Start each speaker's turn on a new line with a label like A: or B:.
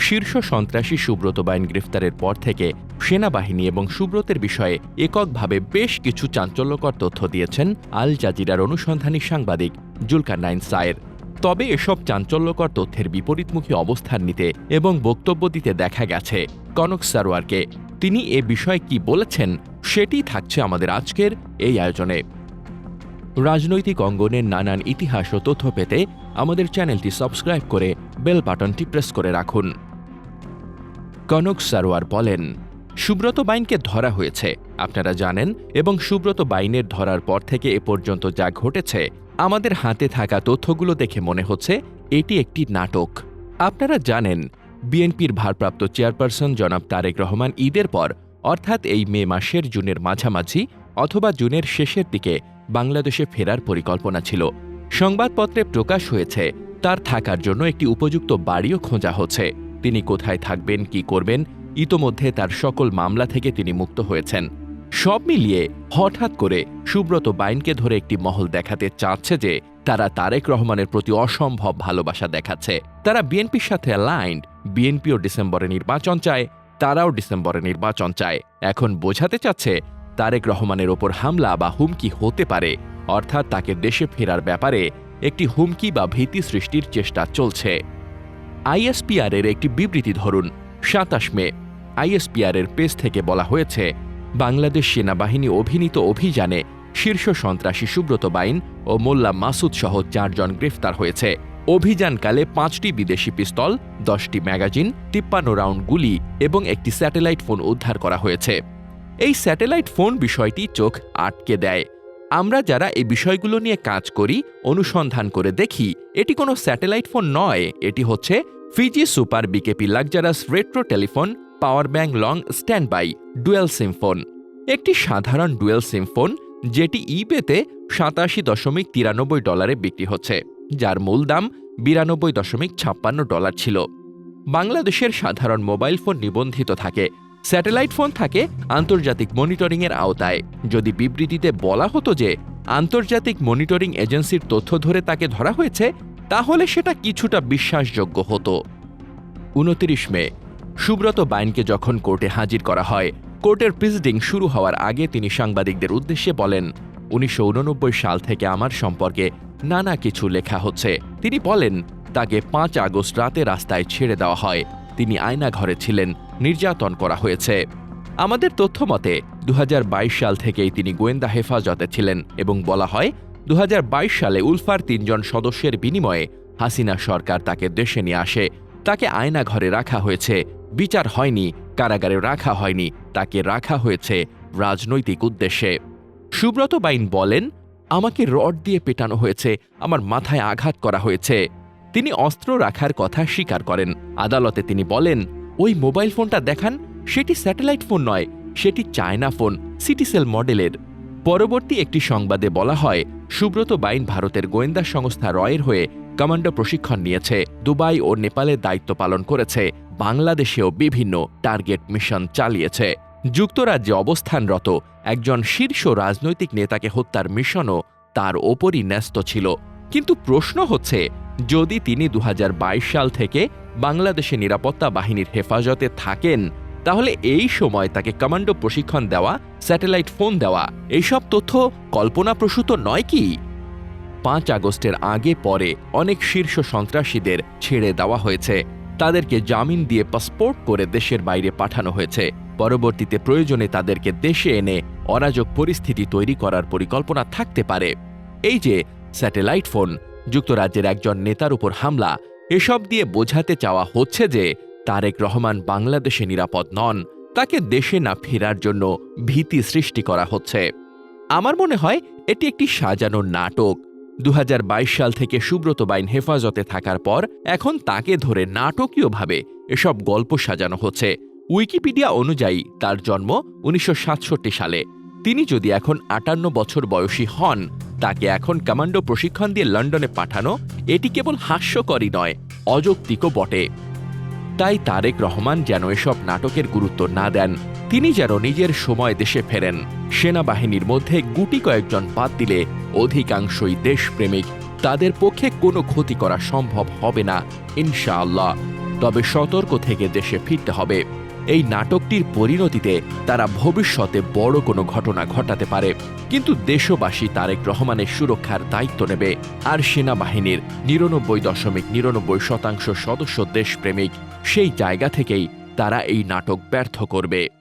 A: শীর্ষ সন্ত্রাসী সুব্রত বাইন গ্রেফতারের পর থেকে সেনাবাহিনী এবং সুব্রতের বিষয়ে এককভাবে বেশ কিছু চাঞ্চল্যকর তথ্য দিয়েছেন আল জাজিরার অনুসন্ধানী সাংবাদিক জুলকার নাইন সায়ের। তবে এসব চাঞ্চল্যকর তথ্যের বিপরীতমুখী অবস্থান নিতে এবং বক্তব্য দিতে দেখা গেছে কনক সারোয়ারকে। তিনি এ বিষয়ে কি বলেছেন সেটি থাকছে আমাদের আজকের এই আয়োজনে। রাজনৈতিক অঙ্গনের নানান ইতিহাস ও তথ্য পেতে আমাদের চ্যানেলটি সাবস্ক্রাইব করে বেল বাটনটি প্রেস করে রাখুন। কনক সারোয়ার বলেন, সুব্রত বাইনকে ধরা হয়েছে। আপনারা জানেন, এবং সুব্রত বাইনের ধরার পর থেকে এ পর্যন্ত যা ঘটেছে, আমাদের হাতে থাকা তথ্যগুলো দেখে মনে হচ্ছে এটি একটি নাটক। আপনারা জানেন, বিএনপির ভারপ্রাপ্ত চেয়ারপারসন জনাব তারেক রহমান ঈদের পর, অর্থাৎ এই মে মাসের জুনের মাঝামাঝি অথবা জুনের শেষের দিকে বাংলাদেশে ফেরার পরিকল্পনা ছিল। সংবাদপত্রে প্রকাশ হয়েছে, তার থাকার জন্য একটি উপযুক্ত বাড়িও খোঁজা হচ্ছে। তিনি কোথায় থাকবেন, কি করবেন, ইতোমধ্যে তার সকল মামলা থেকে তিনি মুক্ত হয়েছেন। সব মিলিয়ে হঠাৎ করে সুব্রত বাইনকে ধরে একটি মহল দেখাতে চাচ্ছে যে তারা তারেক রহমানের প্রতি অসম্ভব ভালোবাসা দেখাচ্ছে। তারা বিএনপির সাথে অ্যালাইন্ড বিএনপিও ডিসেম্বরে নির্বাচন চায়, তারাও ডিসেম্বরে নির্বাচন চায়। এখন বোঝাতে চাচ্ছে তারেক রহমানের ওপর হামলা বা হুমকি হতে পারে, অর্থাৎ তাকে দেশে ফেরার ব্যাপারে একটি হুমকি বা ভীতি সৃষ্টির চেষ্টা চলছে। আইএসপিআর এর একটি বিবৃতি ধরুন, সাতাশ মে। আইএসপিআর এর পেজ থেকে বলা হয়েছে, বাংলাদেশ সেনাবাহিনী অভিনীত অভিযানে শীর্ষ সন্ত্রাসী সুব্রত বাইন ও মোল্লা মাসুদ সহ চারজন গ্রেফতার হয়েছে। অভিযানকালে পাঁচটি বিদেশি পিস্তল, দশটি ম্যাগাজিন, তিপ্পান্ন রাউন্ড গুলি এবং একটি স্যাটেলাইট ফোন উদ্ধার করা হয়েছে। এই স্যাটেলাইট ফোন বিষয়টি চোখ আটকে দেয়। আমরা যারা এই বিষয়গুলো নিয়ে কাজ করি, অনুসন্ধান করে দেখি, এটি কোনো স্যাটেলাইট ফোন নয়। এটি হচ্ছে Fiji super BKP luxurious retro telephone power bank long standby dual SIM phone একটি সাধারণ ডুয়েল সিম ফোন যেটি ইবেতে সাতাশি দশমিক তিরানব্বই ডলারে বিক্রি হচ্ছে, যার মূল দাম বিরানব্বই দশমিক ছাপ্পান্ন ডলার ছিল। বাংলাদেশের সাধারণ মোবাইল ফোন নিবন্ধিত থাকে স্যাটেলাইট ফোন থাকে আন্তর্জাতিক মনিটরিংয়ের আওতায়। যদি বিবৃতিতে বলা হতো যে আন্তর্জাতিক মনিটরিং এজেন্সির তথ্য ধরে তাকে ধরা হয়েছে, তাহলে সেটা কিছুটা বিশ্বাসযোগ্য হতো। উনত্রিশ মে, সুব্রত বাইনকে যখন কোর্টে হাজির করা হয়, কোর্টের প্রিজিডিং শুরু হওয়ার আগে তিনি সাংবাদিকদের উদ্দেশ্যে বলেন, উনিশশো উননব্বই সাল থেকে আমার সম্পর্কে নানা কিছু লেখা হচ্ছে। তিনি বলেন, তাকে পাঁচ আগস্ট রাতে রাস্তায় ছেড়ে দেওয়া হয়। তিনি আয়না ঘরে ছিলেন। নির্যাতন করা হয়েছে। আমাদের তথ্য মতে দু হাজার বাইশ সাল থেকেই তিনি গোয়েন্দা হেফাজতে ছিলেন এবং বলা হয় দু হাজার বাইশ সালে উলফার তিনজন সদস্যের বিনিময়ে হাসিনা সরকার তাকে দেশে নিয়ে আসে। তাকে আয়না ঘরে রাখা হয়েছে। বিচার হয়নি, কারাগারে রাখা হয়নি। তাকে রাখা হয়েছে রাজনৈতিক উদ্দেশ্যে। সুব্রত বাইন বলেন, আমাকে রড দিয়ে পেটানো হয়েছে, আমার মাথায় আঘাত করা হয়েছে। তিনি অস্ত্র রাখার কথা স্বীকার করেন। আদালতে তিনি বলেন ওই মোবাইল ফোনটা দেখান, সেটি স্যাটেলাইট ফোন নয়, সেটি চায়না ফোন, সিটিসেল মডেলের। পরবর্তী একটি সংবাদে বলা হয়, সুব্রত বাইন ভারতের গোয়েন্দা সংস্থা রয়ের হয়ে কমান্ডো প্রশিক্ষণ নিয়েছে, দুবাই ও নেপালে দায়িত্ব পালন করেছে, বাংলাদেশেও বিভিন্ন টার্গেট মিশন চালিয়েছে। যুক্তরাজ্যে অবস্থানরত একজন শীর্ষ রাজনৈতিক নেতাকে হত্যার মিশনও তার ওপরই ন্যস্ত ছিল। কিন্তু প্রশ্ন হচ্ছে, যদি তিনি দু হাজার বাইশ সাল থেকে বাংলাদেশে নিরাপত্তা বাহিনীর হেফাজতে থাকেন, তাহলে এই সময় তাকে কমান্ডো প্রশিক্ষণ দেওয়া, স্যাটেলাইট ফোন দেওয়া, এইসব তথ্য কল্পনাপ্রসূত নয় কি? পাঁচ আগস্টের আগে পরে অনেক শীর্ষ সন্ত্রাসীদের ছেড়ে দেওয়া হয়েছে। তাদেরকে জামিন দিয়ে পাসপোর্ট করে দেশের বাইরে পাঠানো হয়েছে। পরবর্তীতে প্রয়োজনে তাদেরকে দেশে এনে অরাজক পরিস্থিতি তৈরি করার পরিকল্পনা থাকতে পারে। এই যে, স্যাটেলাইট ফোন, যুক্তরাজ্যের একজন নেতার উপর হামলা এসব দিয়ে বোঝাতে চাওয়া হচ্ছে যে তারেক রহমান বাংলাদেশে নিরাপদ নন, তাকে দেশে না ফেরার জন্য ভীতি সৃষ্টি করা হচ্ছে। আমার মনে হয় এটি একটি সাজানো নাটক। দু হাজার বাইশ সাল থেকে সুব্রত বাইন হেফাজতে থাকার পর এখন তাকে ধরে নাটকীয়ভাবে এসব গল্প সাজানো হচ্ছে। উইকিপিডিয়া অনুযায়ী তার জন্ম উনিশশো সাতষট্টি সালে। তিনি যদি এখন আটান্ন বছর বয়সী হন তাকে এখন কমান্ডো প্রশিক্ষণ দিয়ে লন্ডনে পাঠানো, এটি কেবল হাস্যকরই নয়, অযৌক্তিকও বটে। তাই তারেক রহমান যেন এসব নাটকের গুরুত্ব না দেন, তিনি যেন নিজের সময় দেশে ফেরেন। সেনাবাহিনীর মধ্যে গুটি কয়েকজন বাদ দিলে অধিকাংশই দেশপ্রেমিক, তাদের পক্ষে কোনো ক্ষতি করা সম্ভব হবে না, ইনশাআল্লাহ। তবে সতর্ক থেকে দেশে ফিরতে হবে। এই নাটকটির পরিণতিতে তারা ভবিষ্যতে বড় কোনো ঘটনা ঘটাতে পারে। কিন্তু দেশবাসী তারেক রহমানের সুরক্ষার দায়িত্ব নেবে আর সেনাবাহিনীর নিরানব্বই দশমিক নিরানব্বই শতাংশ সদস্য দেশপ্রেমিক সেই জায়গা থেকেই তারা এই নাটক ব্যর্থ করবে।